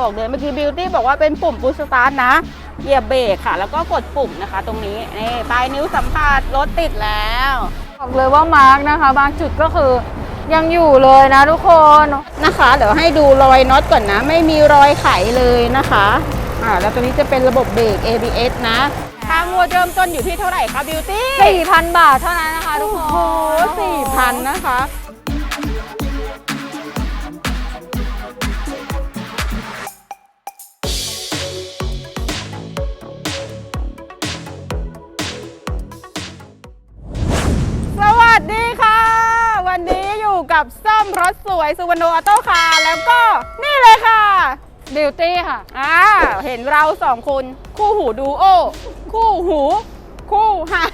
บอกเลยเมื่อกี้บิวตี้บอกว่าเป็นปุ่ม push start นะเหยียบเบรกค่ะ แล้วก็กดปุ่มนะคะ ตรงนี้นี่ปลายนิ้วสัมผัสรถติดแล้วบอกเลยว่ามาร์กนะคะ บางจุดก็คือยังอยู่เลยนะทุกคนนะคะ เดี๋ยวให้ดูรอยน็อตก่อนนะ ไม่มีรอยไขเลยนะคะอ่าแล้วตัวนี้จะเป็นระบบเบรก ABS นะทางวัวเริ่มต้นอยู่ที่เท่าไหร่คะบิวตี้4,000บาทเท่านั้นนะคะทุกโอ้คโหนสี่พันนะคะ มรถสวยสุวรรณออโต้คาร์แล้วก็นี่เลยค่ะ บิวตี้ค่ะ อ่าเห็นเราสองคน คู่หูดูโอ คู่หู คู่ฮะ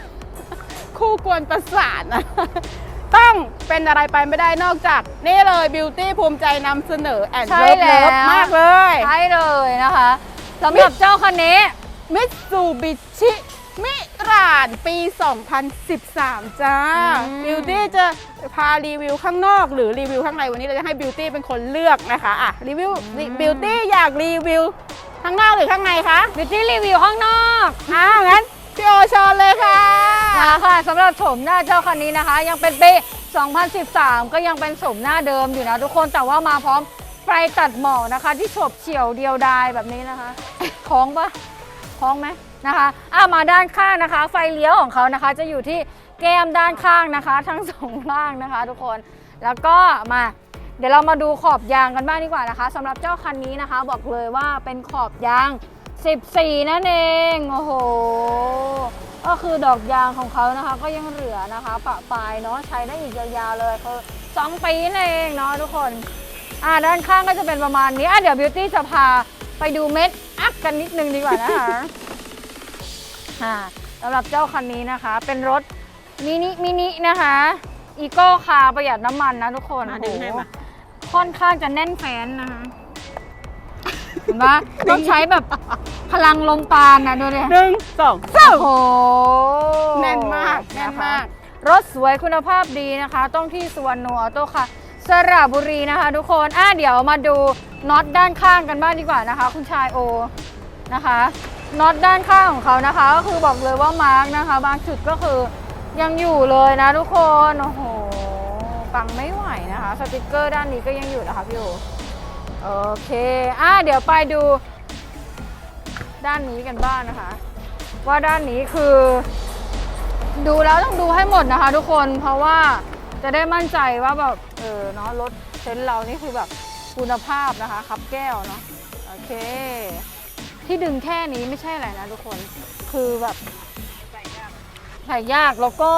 คู่กวนประสาทนะต้องเป็นอะไรไปไม่ได้นอกจาก นี่เลยบิวตี้ภูมิใจนำเสนอแอนใช่เลิฟแล้วเลิฟมากเลยใช่เลยนะคะสำหรับเจ้าคันนี้มิตซูบิชิมิ รานปี 2013 จ้าอืมบิวตี้จะพารีวิวข้างนอก หรือรีวิวข้างในวันนี้เราจะให้บิวตี้เป็นคนเลือกนะคะอะรีวิวบิวตี้อยากรีวิวข้างนอกหรือข้างในคะบิวตี้รีวิวข้างนอกอ่างั้นพี่โอเชญเลยค่ะค่ะค่ะสำหรับโฉมหน้าเจ้าคันนี้นะคะ ยังเป็นปี2013 ก็ยังเป็นโฉมหน้าเดิมอยู่นะทุกคนแต่ว่ามาพร้อมไฟตัดหมอกนะคะ ที่โฉบเฉี่ยวเดียวดายแบบนี้นะคะคล้องปะคล้องไหม นะคะอะมาด้านข้างนะคะ ไฟเลี้ยวของเขานะคะ จะอยู่ที่แก้มด้านข้างนะคะ ทั้งสองล่างนะคะ ทุกคนแล้วก็มาเดี๋ยวเรามาดูขอบยางกันบ้างดีกว่านะคะสำหรับเจ้าคันนี้นะคะ บอกเลยว่าเป็นขอบยาง 14 นั่นเองโอ้โหก็คือดอกยางของเขานะคะ ก็ยังเหลือนะคะ ปะปลายเนาะใช้ได้อีกยาวๆเลยคือสองปีนั่นเองเนาะทุกคนอ่าด้านข้างก็จะเป็นประมาณนี้อะเดี๋ยวบิวตี้จะพาไปดูเม็ดอัพกันนิดนึงดีกว่านะคะ อ่าสำหรับเจ้าคันนี้นะคะ เป็นรถมินิมินินะคะอีโก้คาร์ประหยัดน้ำมันนะทุกคนมาดึงให้มาโอ้โหค่อนข้างจะแน่นแฟนนะคะเห็นปะต้องใช้แบบพลังลมปานนะดูดิหนึ่งสองสามโอ้โหแน่นมากแน่นนะคะมาก รถสวยคุณภาพดีนะคะ ต้องที่สุวรรณออโต้ค่ะ สระบุรีนะคะ ทุกคนอะเดี๋ยวมาดูน็อตด้านข้างกันบ้างดีกว่านะคะ คุณชายโอนะคะ น็อตด้านข้างของเขานะคะ ก็คือบอกเลยว่ามาร์กนะคะ บางจุดก็คือยังอยู่เลยนะทุกคนโอ้โหปังไม่ไหวนะคะ สติกเกอร์ด้านนี้ก็ยังอยู่นะคะพี่โอโอเคอะเดี๋ยวไปดูด้านนี้กันบ้างนะคะ ว่าด้านนี้คือ ดูแล้วต้องดูให้หมดนะคะ ทุกคนเพราะว่าจะได้มั่นใจว่าแบบเออเนาะรถเซนเรานี่คือแบบคุณภาพนะคะ ครับแก้วเนาะโอเค ที่ดึงแค่นี้ไม่ใช่อะไรนะทุกคน คือแบบใส่ยากแล้วก็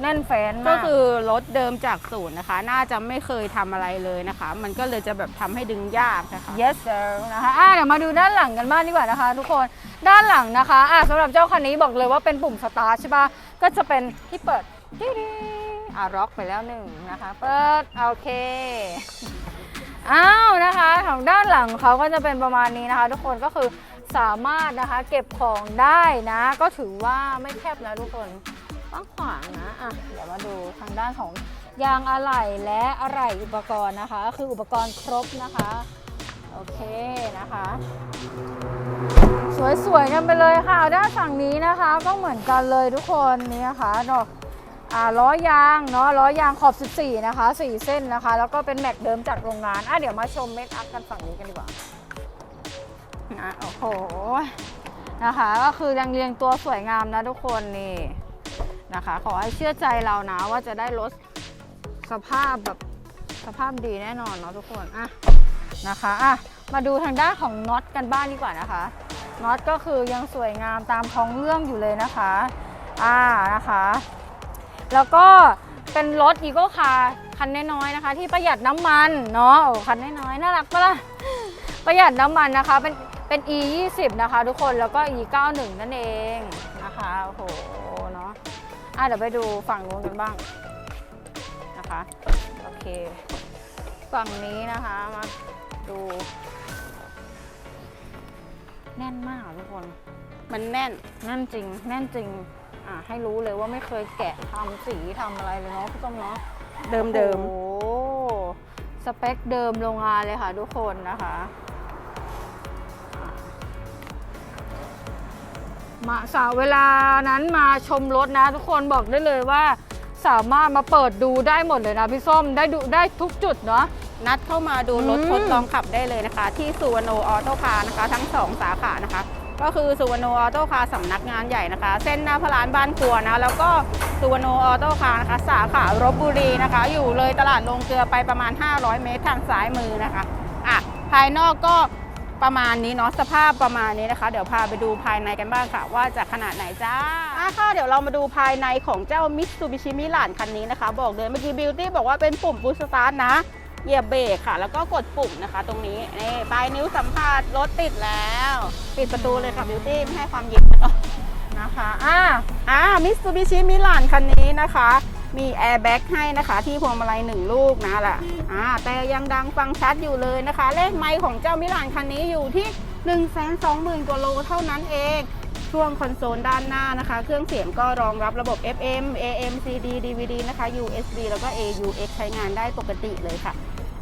แน่นแฟนมาก ก็คือรถเดิมจากศูนย์นะคะ น่าจะไม่เคยทำอะไรเลยนะคะ มันก็เลยจะแบบทำให้ดึงยากนะคะ yes sir นะคะอะเดี๋ยวมาดูด้านหลังกันบ้างดีกว่านะคะ ทุกคนด้านหลังนะคะอะสำหรับเจ้าคันนี้บอกเลยว่าเป็นปุ่มสตาร์ทใช่ปะก็จะเป็นที่เปิดติ๊ดๆอะล็อกไปแล้วหนึ่งนะคะ เปิดโอเค อ้าวนะคะของด้านหลังเขาก็จะเป็นประมาณนี้นะคะ ทุกคนก็คือสามารถนะคะเก็บของได้นะ ก็ถือว่าไม่แคบนะทุกคนกว้างขวางนะอะเดี๋ยวมาดูทางด้านของยางอะไหล่และอะไหล่อุปกรณ์นะคะ คืออุปกรณ์ครบนะคะโอเคนะคะ สวยๆกันไปเลยค่ะด้านฝั่งนี้นะคะ ก็เหมือนกันเลยทุกคนนี่นะคะดอก อ่าล้อยางเนาะล้อยางขอบ 14 นะคะ 4 เส้นนะคะ แล้วก็เป็นแม็กเดิมจากโรงงาน อะเดี๋ยวมาชมเมคอัพกันฝั่งนี้กันดีกว่านะโอ้โหนะคะ ก็คือยังเรียงตัวสวยงามนะทุกคนนี่นะคะ ขอให้เชื่อใจเรานะว่าจะได้รถสภาพแบบสภาพดีแน่นอนเนาะทุกคนอะนะคะอะมาดูทางด้านของน็อตกันบ้างดีกว่านะคะน็อตก็คือยังสวยงามตามท้องเรื่องอยู่เลยนะคะอ่านะคะ แล้วก็เป็นรถอีโก้คาร์คันน้อยๆนะคะ ที่ประหยัดน้ำมันเนาะโอ้คันน้อยๆน่ารักปะล่ะประหยัดน้ำมันนะคะเป็นเป็น e 2 0นะคะ ทุกคนแล้วก็ e 9 1นั่นเองนะคะโอ้โหเนาะอะเดี๋ยวไปดูฝั่งนู้นกันบ้างนะคะโอเค ฝั่งนี้นะคะมาดู แน่นมากอะทุกคน มันแน่นแน่นจริง แน่นจริง อะให้รู้เลยว่าไม่เคยแกะทำสีทำอะไรเลยเนาะพี่ต้มเนาะเดิมเดิมโอ้โหสเปคเดิมโรงงานเลยค่ะทุกคนนะคะมาสาวเวลานั้นมาชมรถนะ ทุกคนบอกได้เลยว่า สามารถมาเปิดดูได้หมดเลยนะพี่ส้มได้ดูได้ทุกจุดเนาะนัดเข้ามาดูรถอืมทดลองขับได้เลยนะคะ ที่สุวรรณออโต้คาร์นะคะ ทั้ง2สาขานะคะ ก็คือสุวรรณออโต้คาร์สำนักงานใหญ่นะคะ เส้นหน้าพลานบ้านครัวนะแล้วก็สุวรรณออโต้คาร์นะคะสาขารบบุรีนะคะ อยู่เลยตลาดลงเกลือไปประมาณ 500 เมตรทางซ้ายมือนะคะอะภายนอกก็ประมาณนี้เนาะสภาพประมาณนี้นะคะ เดี๋ยวพาไปดูภายในกันบ้างค่ะ ว่าจะขนาดไหนจ้าอะค่ะเดี๋ยวเรามาดูภายในของเจ้า Mitsubishi Milan คันนี้นะคะ บอกเลยเมื่อกี้บิวตี้บอกว่าเป็นปุ่มพุสตาร์ทนะ เหยียบเบรกค่ะ แล้วก็กดปุ่มนะคะ ตรงนี้นี่ปลายนิ้วสัมผัสรถติดแล้ว ปิดประตูเลยค่ะบิวตี้ไม่ให้ความเย็นนะคะอ่าอ่ามิสซูบิชิมิลานคันนี้นะคะ มีแอร์แบ็กให้นะคะที่พวงมาลัยหนึ่งลูกนะล่ะอ่าแต่ยังดังฟังชัดอยู่เลยนะคะ เลขไมล์ของเจ้ามิลานคันนี้อยู่ที่ 1 2 0 0 0 0กว่าโลเท่านั้นเองช่วงคอนโซลด้านหน้านะคะ เครื่องเสียงก็รองรับระบบ FM AM CD DVD นะคะ USB แล้วก็ AUX ใช้งานได้ปกติเลยค่ะ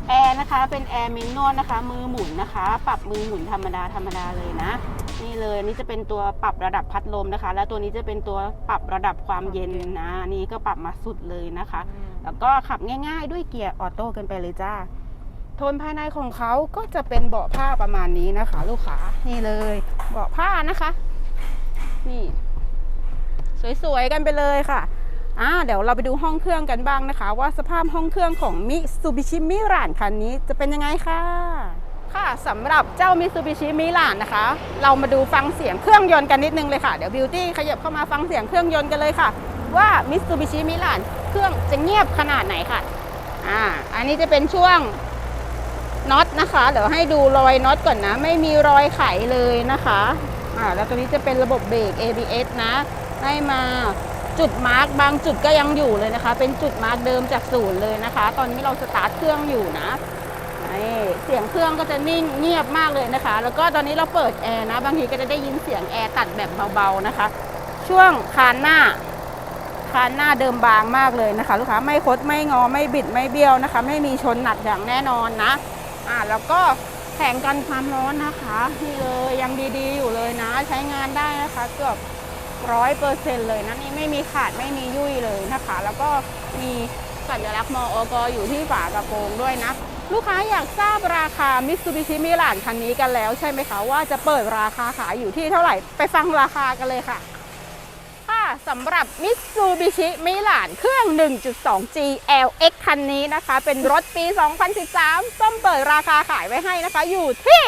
แอร์นะคะเป็นแอร์มินนวลนะคะ มือหมุนนะคะ ปรับมือหมุนธรรมดาธรรมดาเลยนะ นี่เลยอันนี่จะเป็นตัวปรับระดับพัดลมนะคะ แล้วตัวนี้จะเป็นตัวปรับระดับความเย็นนะนี่ก็ปรับมาสุดเลยนะคะ แล้วก็ขับง่ายๆด้วยเกียร์ออโต้กันไปเลยจ้าโทนภายในของเขาก็จะเป็นเบาะผ้าประมาณนี้นะคะ ลูกค้านี่เลยเบาะผ้านะคะ นี่ สวยๆกันไปเลยค่ะ อ่าเดี๋ยวเราไปดูห้องเครื่องกันบ้างนะคะ ว่าสภาพห้องเครื่องของมิซูบิชิมิรานคันนี้จะเป็นยังไงค่ะค่ะสำหรับเจ้ามิซูบิชิมิรานนะคะ เรามาดูฟังเสียงเครื่องยนต์กันนิดนึงเลยค่ะเดี๋ยวบิวตี้ขยับเข้ามาฟังเสียงเครื่องยนต์กันเลยค่ะ ว่ามิซูบิชิมิรานเครื่องจะเงียบขนาดไหนค่ะอ่าอันนี้จะเป็นช่วงน็อตนะคะเดี๋ยวให้ดูรอยน็อตก่อนนะ ไม่มีรอยไขเลยนะคะอ่าแล้วตัวนี้จะเป็นระบบเบรก ABS นะให้มา จุดมาร์กบางจุดก็ยังอยู่เลยนะคะ เป็นจุดมาร์กเดิมจากศูนย์เลยนะคะ ตอนนี้เราสตาร์ทเครื่องอยู่นะเสียงเครื่องก็จะนิ่งเงียบมากเลยนะคะ แล้วก็ตอนนี้เราเปิดแอร์นะ บางทีก็จะได้ยินเสียงแอร์ตัดแบบเบาๆนะคะ ช่วงคานหน้า คานหน้าเดิมบางมากเลยนะคะ ลูกค้าไม่คดไม่งอไม่บิดไม่เบี้ยวนะคะ ไม่มีชนหนักอย่างแน่นอนนะอ่าแล้วก็แผงกันความร้อนนะคะนี่เลยยังดีๆอยู่เลยนะ ใช้งานได้นะคะเกือบ ร้อยเปอร์เซ็นต์เลยนะนี่ไม่มีขาดไม่มียุ่ยเลยนะคะ แล้วก็มีสัญลักษณ์มออกอยู่ที่ฝากระโปรงด้วยนะ ลูกค้าอยากทราบราคา Mitsubishi Milan คันนี้กันแล้วใช่ไหมคะ ว่าจะเปิดราคาขายอยู่ที่เท่าไหร่ไปฟังราคากันเลยค่ะค่ะสำหรับ Mitsubishi Milan เครื่อง 1.2G LX คันนี้นะคะ เป็นรถปี 2013 ส้มเปิดราคาขายไว้ให้นะคะ อยู่ที่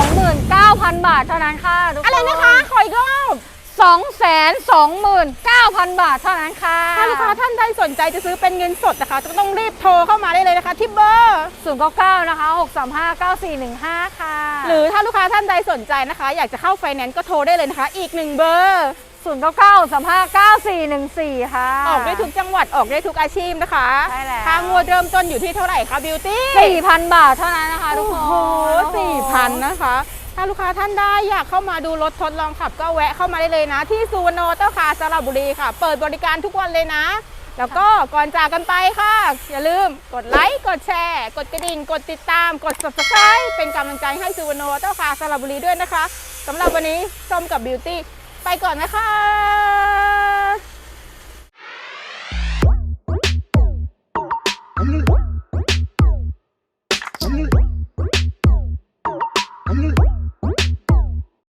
229,000 บาทเท่านั้นค่ะทุกคนอะไรนะคะ ขออีกรอบ 229,000 บาทเท่านั้นค่ะ ถ้าลูกค้าท่านใดสนใจจะซื้อเป็นเงินสดนะคะก็ต้องรีบโทรเข้ามาได้เลยนะคะที่เบอร์ 099 นะคะ 6359415 ค่ะ หรือถ้าลูกค้าท่านใดสนใจนะคะ อยากจะเข้าไฟแนนซ์ก็โทรได้เลยนะคะ อีกหนึ่งเบอร์099 359414 ค่ะ ออกได้ทุกจังหวัดออกได้ทุกอาชีพนะคะใช่แล้ว ค่างวดเริ่มต้นอยู่ที่เท่าไหร่คะบิวตี้4,000 บาทเท่านั้นนะคะทุกคน โอ้โหสี่พันนะคะ ถ้าลูกค้าท่านได้อยากเข้ามาดูรถทดลองขับก็แวะเข้ามาได้เลยนะ ที่ซูวานโนเตคาร์สระบุรีค่ะ เปิดบริการทุกวันเลยนะ แล้วก็ก่อนจากกันไปค่ะ อย่าลืมกดไลค์กดแชร์ กดกระดิ่ง กดติดตาม กด subscribe เป็นกำลังใจให้ซูวานโนเตคาร์สระบุรีด้วยนะคะสำหรับวันนี้ส้มกับบิวตี้ไปก่อนนะคะ